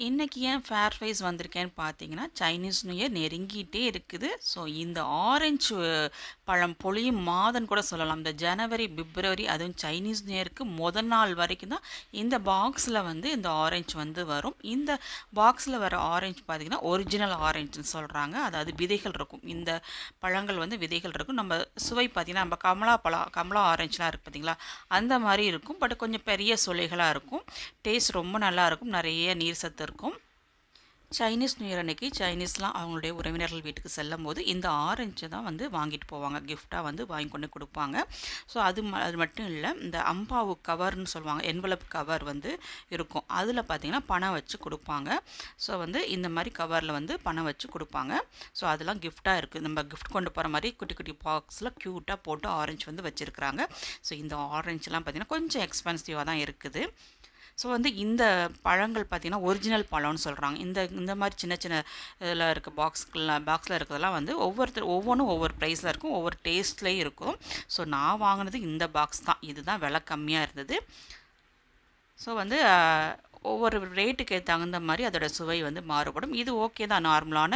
இன்றைக்கி ஏன் ஃபேர் ஃபைஸ் வந்திருக்கேன்னு பார்த்தீங்கன்னா சைனீஸ் நியூ இயர் நெருங்கிட்டே இருக்குது. ஸோ இந்த ஆரஞ்சு பழம் பொழியும் மாதம் கூட சொல்லலாம். இந்த ஜனவரி பிப்ரவரி அதுவும் சைனீஸ் நியூ இயருக்கு முதல் நாள் வரைக்கும் தான் இந்த பாக்ஸில் வந்து இந்த ஆரஞ்சு வந்து வரும். இந்த பாக்ஸில் வர ஆரஞ்சு பார்த்தீங்கன்னா ஒரிஜினல் ஆரஞ்சுன்னு சொல்கிறாங்க அதாவது விதைகள் இருக்கும். இந்த பழங்கள் வந்து விதைகள் இருக்கும். நம்ம சுவை பார்த்திங்கன்னா நம்ம கமலா பழம் கமலா ஆரஞ்சுலாம் இருக்குது பார்த்தீங்களா? அந்த மாதிரி இருக்கும். பட் கொஞ்சம் பெரிய சுளைகளாக இருக்கும். டேஸ்ட் ரொம்ப நல்லா இருக்கும். நிறைய நீர் சத்து இருக்கும். சைனீஸ் நியூ இயர் அன்னைக்கு சைனீஸ்லாம் அவங்களுடைய உறவினர்கள் வீட்டுக்கு செல்லும் போது இந்த ஆரஞ்சு தான் வந்து வாங்கிட்டு போவாங்க. கிஃப்டாக வந்து வாங்கி கொண்டு கொடுப்பாங்க. ஸோ அது ம அது மட்டும் இல்லை இந்த அம்பாவு கவர்னு சொல்லுவாங்க என்வலப் கவர் வந்து இருக்கும். அதில் பார்த்தீங்கன்னா பணம் வச்சு கொடுப்பாங்க. ஸோ வந்து இந்த மாதிரி கவரில் வந்து பணம் வச்சு கொடுப்பாங்க. ஸோ அதெல்லாம் கிஃப்டாக இருக்குது நம்ம கிஃப்ட் கொண்டு போகிற மாதிரி குட்டி குட்டி பாக்ஸில் க்யூட்டாக போட்டு ஆரஞ்சு வந்து வச்சுருக்குறாங்க. ஸோ இந்த ஆரஞ்செலாம் பார்த்திங்கன்னா கொஞ்சம் எக்ஸ்பென்சிவாக தான் இருக்குது. ஸோ வந்து இந்த பழங்கள் பார்த்திங்கன்னா ஒரிஜினல் பழம்னு சொல்கிறாங்க இந்த இந்த மாதிரி சின்ன சின்ன இதில் இருக்க பாக்ஸ்க்குள்ள பாக்ஸில் இருக்கிறதெல்லாம் வந்து ஒவ்வொருத்தர் ஒவ்வொன்றும் ஒவ்வொரு ப்ரைஸில் இருக்கும் ஒவ்வொரு டேஸ்ட்லேயும் இருக்கும். ஸோ நான் வாங்கினது இந்த பாக்ஸ் தான். இதுதான் விலை கம்மியாக இருந்தது. ஸோ வந்து ஒவ்வொரு ரேட்டுக்கு தகுந்த மாதிரி அதோட சுவை வந்து மாறுபடும். இது ஓகே தான். நார்மலான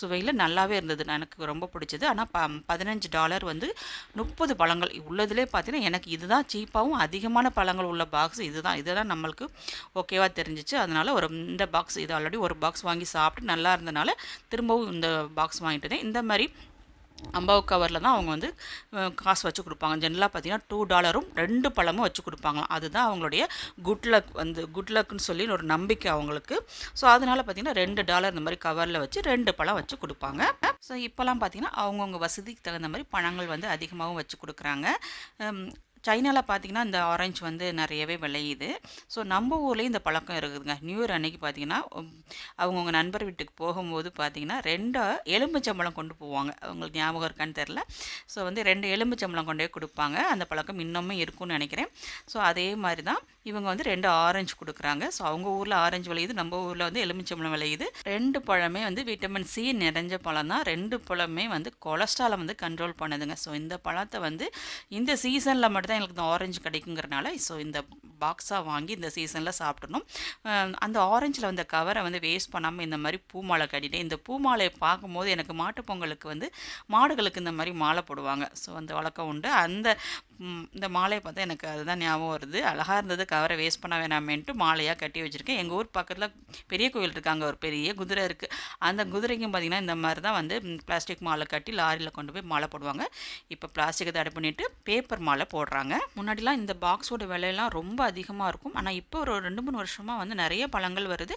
சுவையில் நல்லாவே இருந்தது. எனக்கு ரொம்ப பிடிச்சது. ஆனால் ப பதினஞ்சு டாலர் வந்து முப்பது பழங்கள் உள்ளதுலே பார்த்தீங்கன்னா எனக்கு இதுதான் சீப்பாகவும் அதிகமான பழங்கள் உள்ள பாக்ஸ் இதுதான். இதுதான் நம்மளுக்கு ஓகேவாக தெரிஞ்சிச்சு. அதனால் ஒரு இந்த பாக்ஸ் இது ஆல்ரெடி ஒரு பாக்ஸ் வாங்கி சாப்பிட்டு நல்லா இருந்தனால திரும்பவும் இந்த பாக்ஸ் வாங்கிட்டு இந்த மாதிரி அம்பாவு கவரில் தான் அவங்க வந்து காசு வச்சு கொடுப்பாங்க. ஜென்ரலாக பார்த்தீங்கன்னா டூ டாலரும் ரெண்டு பழமும் வச்சு கொடுப்பாங்களாம். அதுதான் அவங்களுடைய குட் லக் வந்து குட் லக்னு சொல்லி ஒரு நம்பிக்கை அவங்களுக்கு. ஸோ அதனால் பார்த்தீங்கன்னா ரெண்டு டாலர் இந்த மாதிரி கவரில் வச்சு ரெண்டு பழம் வச்சு கொடுப்பாங்க. ஸோ இப்போல்லாம் பார்த்தீங்கன்னா அவங்கவுங்க வசதிக்கு தகுந்த மாதிரி பழங்கள் வந்து அதிகமாகவும் வச்சு கொடுக்குறாங்க. சைனாவில் பார்த்திங்கன்னா இந்த ஆரஞ்சு வந்து நிறையவே விளையுது. ஸோ நம்ம ஊர்லேயும் இந்த பழக்கம் இருக்குதுங்க. நியூ இயர் அன்னைக்கு பார்த்திங்கன்னா அவங்கவுங்க நண்பர் வீட்டுக்கு போகும்போது பார்த்திங்கன்னா ரெண்டு எலும்புச்சம்பளம் கொண்டு போவாங்க. அவங்களுக்கு ஞாபகம் இருக்கான்னு தெரில ஸோ வந்து ரெண்டு எலும்புச்சம்பளம் கொண்டே கொடுப்பாங்க. அந்த பழக்கம் இன்னமும் இருக்கும்னு நினைக்கிறேன். ஸோ அதே மாதிரி தான் இவங்க வந்து ரெண்டு ஆரஞ்சு கொடுக்குறாங்க. ஸோ அவங்க ஊரில் ஆரஞ்சு விளையுது நம்ம ஊரில் வந்து எலுமிச்சம்பழம் விளையுது. ரெண்டு பழமே வந்து விட்டமின் சி நிறைஞ்ச பழம் தான். ரெண்டு பழமே வந்து கொலஸ்ட்ராலை வந்து கண்ட்ரோல் பண்ணுதுங்க. ஸோ இந்த பழத்தை வந்து இந்த சீசனில் மட்டும்தான் எங்களுக்கு இந்த ஆரஞ்சு கிடைக்குங்கிறனால ஸோ இந்த பாக்ஸாக வாங்கி இந்த சீசனில் சாப்பிடணும். அந்த ஆரஞ்சில் வந்த கவரை வந்து வேஸ்ட் பண்ணாமல் இந்த மாதிரி பூ மாலை கட்டிட்டேன். இந்த பூ மாலையை பார்க்கும்போது எனக்கு மாட்டுப்பொங்கலுக்கு வந்து மாடுகளுக்கு இந்த மாதிரி மாலை போடுவாங்க. ஸோ அந்த வழக்கம் உண்டு. அந்த இந்த மாலையை பார்த்தா எனக்கு அதுதான் ஞாபகம் வருது. அழகாக இருந்தது கவரை வேஸ்ட் பண்ண வேணாமேன்ட்டு மாலையாக கட்டி வச்சுருக்கேன். எங்கள் ஊர் பக்கத்தில் பெரிய கோவில் இருக்காங்க ஒரு பெரிய குதிரை இருக்குது அந்த குதிரைக்கும் பார்த்திங்கன்னா இந்த மாதிரி தான் வந்து பிளாஸ்டிக் மாலை கட்டி லாரியில் கொண்டு போய் மாலை போடுவாங்க. இப்போ பிளாஸ்டிக்கை தடை பண்ணிவிட்டு பேப்பர் மாலை போடுறாங்க. முன்னாடிலாம் இந்த பாக்ஸோட விலையெல்லாம் ரொம்ப அதிகமாக இருக்கும். ஆனால் இப்போ ஒரு ரெண்டு மூணு வருஷமாக வந்து நிறைய பழங்கள் வருது.